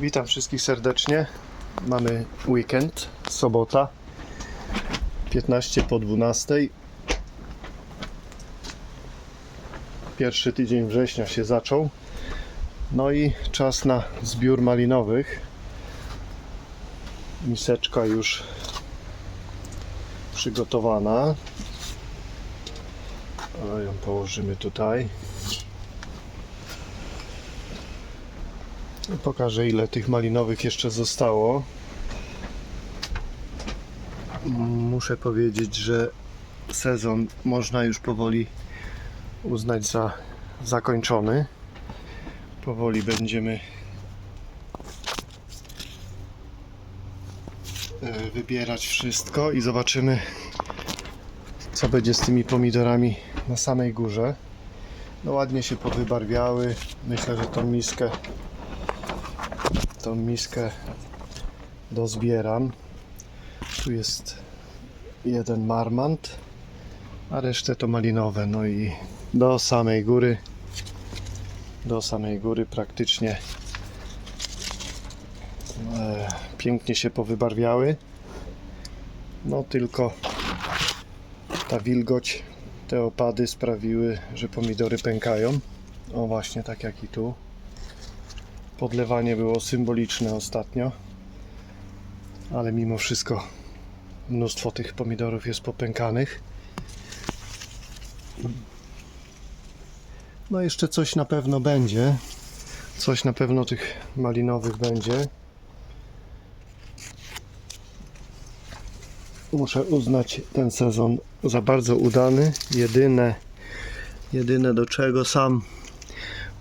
Witam wszystkich serdecznie. Mamy weekend, sobota, 15 po 12. Pierwszy tydzień września się zaczął. No i czas na zbiór malinowych. Miseczka już przygotowana. Ją położymy tutaj. Pokażę ile tych malinowych jeszcze zostało. Muszę powiedzieć, że sezon można już powoli uznać za zakończony. Powoli będziemy e, wybierać wszystko i zobaczymy co będzie z tymi pomidorami na samej górze. No ładnie się powybarwiały. Myślę, że tą miskę tą miskę dozbieram. Tu jest jeden marmant, a resztę to malinowe. No i do samej góry, do samej góry praktycznie e, pięknie się powybarwiały. No tylko ta wilgoć, te opady sprawiły, że pomidory pękają. O właśnie, tak jak i tu. Podlewanie było symboliczne ostatnio, ale mimo wszystko mnóstwo tych pomidorów jest popękanych. No jeszcze coś na pewno będzie. Coś na pewno tych malinowych będzie. Muszę uznać ten sezon za bardzo udany. Jedyne, jedyne do czego sam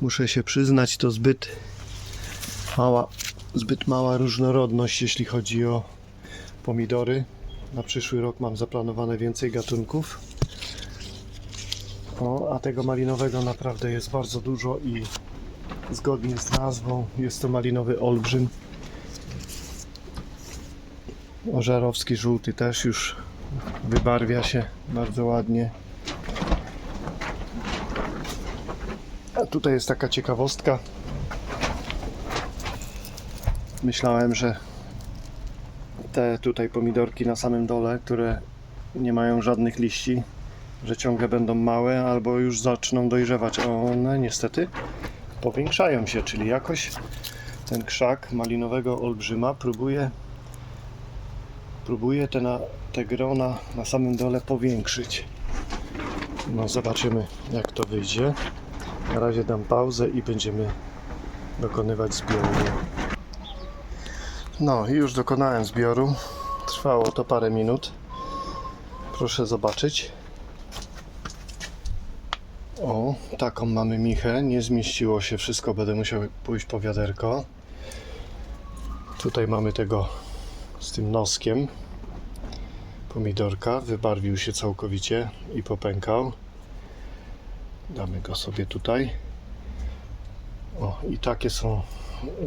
muszę się przyznać, to zbyt mała, zbyt mała różnorodność, jeśli chodzi o pomidory. Na przyszły rok mam zaplanowane więcej gatunków. O, a tego malinowego naprawdę jest bardzo dużo i zgodnie z nazwą jest to malinowy olbrzym. Ożarowski żółty też już wybarwia się bardzo ładnie. A tutaj jest taka ciekawostka. Myślałem, że te tutaj pomidorki na samym dole, które nie mają żadnych liści, że ciągle będą małe albo już zaczną dojrzewać, a one niestety powiększają się, czyli jakoś ten krzak malinowego olbrzyma próbuje próbuje te, na, te grona na samym dole powiększyć. No zobaczymy jak to wyjdzie. Na razie dam pauzę i będziemy dokonywać zbioru. No i już dokonałem zbioru. Trwało to parę minut. Proszę zobaczyć. O, taką mamy michę. Nie zmieściło się wszystko, będę musiał pójść po wiaderko. Tutaj mamy tego z tym noskiem. Pomidorka wybarwił się całkowicie i popękał. Damy go sobie tutaj. O, i takie są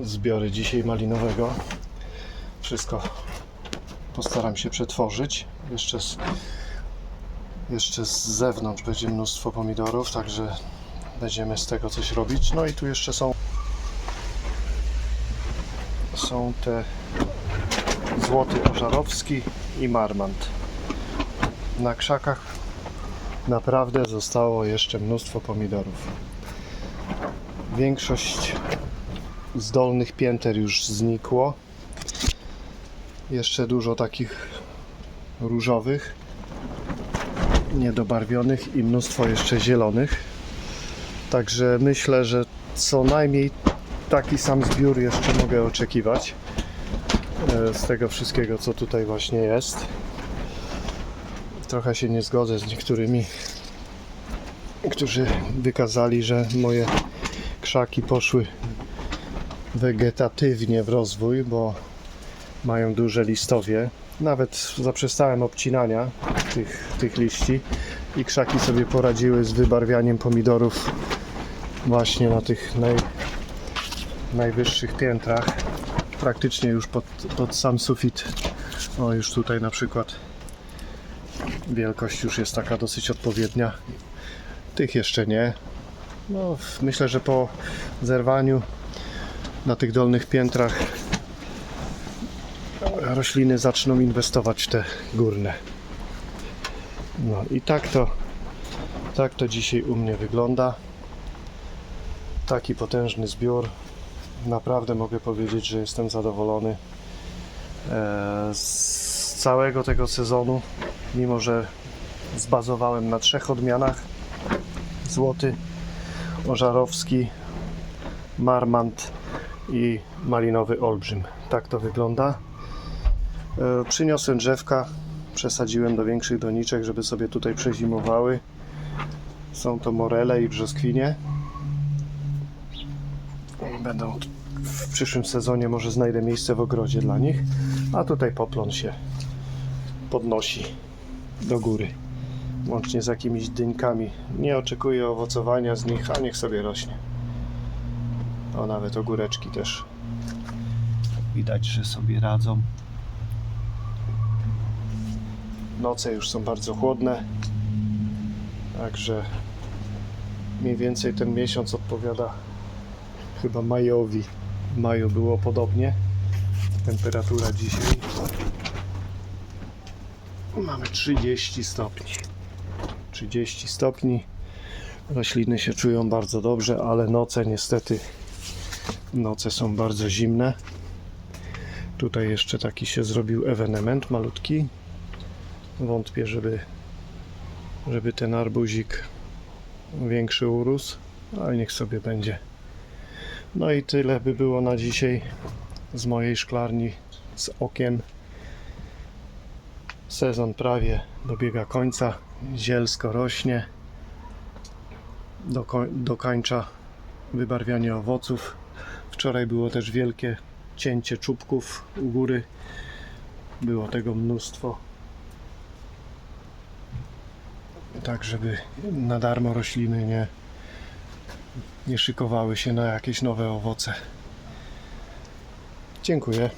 zbiory dzisiaj malinowego. Wszystko postaram się przetworzyć. Jeszcze z, jeszcze z zewnątrz będzie mnóstwo pomidorów, także będziemy z tego coś robić. No i tu jeszcze są są te złoty ożarowski i marmant. Na krzakach naprawdę zostało jeszcze mnóstwo pomidorów. Większość z dolnych pięter już znikło. Jeszcze dużo takich różowych, niedobarwionych i mnóstwo jeszcze zielonych. Także myślę, że co najmniej taki sam zbiór jeszcze mogę oczekiwać e, z tego wszystkiego, co tutaj właśnie jest. Trochę się nie zgodzę z niektórymi, którzy wykazali, że moje krzaki poszły wegetatywnie w rozwój, bo mają duże listowie. Nawet zaprzestałem obcinania tych, tych liści i krzaki sobie poradziły z wybarwianiem pomidorów właśnie na tych naj, najwyższych piętrach. Praktycznie już pod, pod sam sufit. O, już tutaj na przykład wielkość już jest taka dosyć odpowiednia. Tych jeszcze nie. No, myślę, że po zerwaniu na tych dolnych piętrach rośliny zaczną inwestować w te górne. No i tak to, tak to dzisiaj u mnie wygląda. Taki potężny zbiór. Naprawdę mogę powiedzieć, że jestem zadowolony e, z całego tego sezonu, mimo że zbazowałem na trzech odmianach. Złoty, ożarowski, marmant i malinowy olbrzym. Tak to wygląda. E, Przyniosłem drzewka, przesadziłem do większych doniczek, żeby sobie tutaj przezimowały. Są to morele i brzoskwinie. Będą w przyszłym sezonie, może znajdę miejsce w ogrodzie dla nich. A tutaj poplon się podnosi do góry. Łącznie z jakimiś dyńkami. Nie oczekuję owocowania z nich, a niech sobie rośnie. O, nawet ogóreczki też widać, że sobie radzą. Noce już są bardzo chłodne, także mniej więcej ten miesiąc odpowiada chyba majowi. W maju było podobnie. Temperatura dzisiaj mamy 30 stopni. 30 stopni. Rośliny się czują bardzo dobrze, ale noce niestety noce są bardzo zimne. Tutaj jeszcze taki się zrobił ewenement malutki. Wątpię, żeby, żeby ten arbuzik większy urósł, ale niech sobie będzie. No i tyle by było na dzisiaj z mojej szklarni, z okien. Sezon prawie dobiega końca, zielsko rośnie. Doko- dokańcza wybarwianie owoców. Wczoraj było też wielkie cięcie czubków u góry. Było tego mnóstwo. Tak, żeby na darmo rośliny nie, nie szykowały się na jakieś nowe owoce. Dziękuję.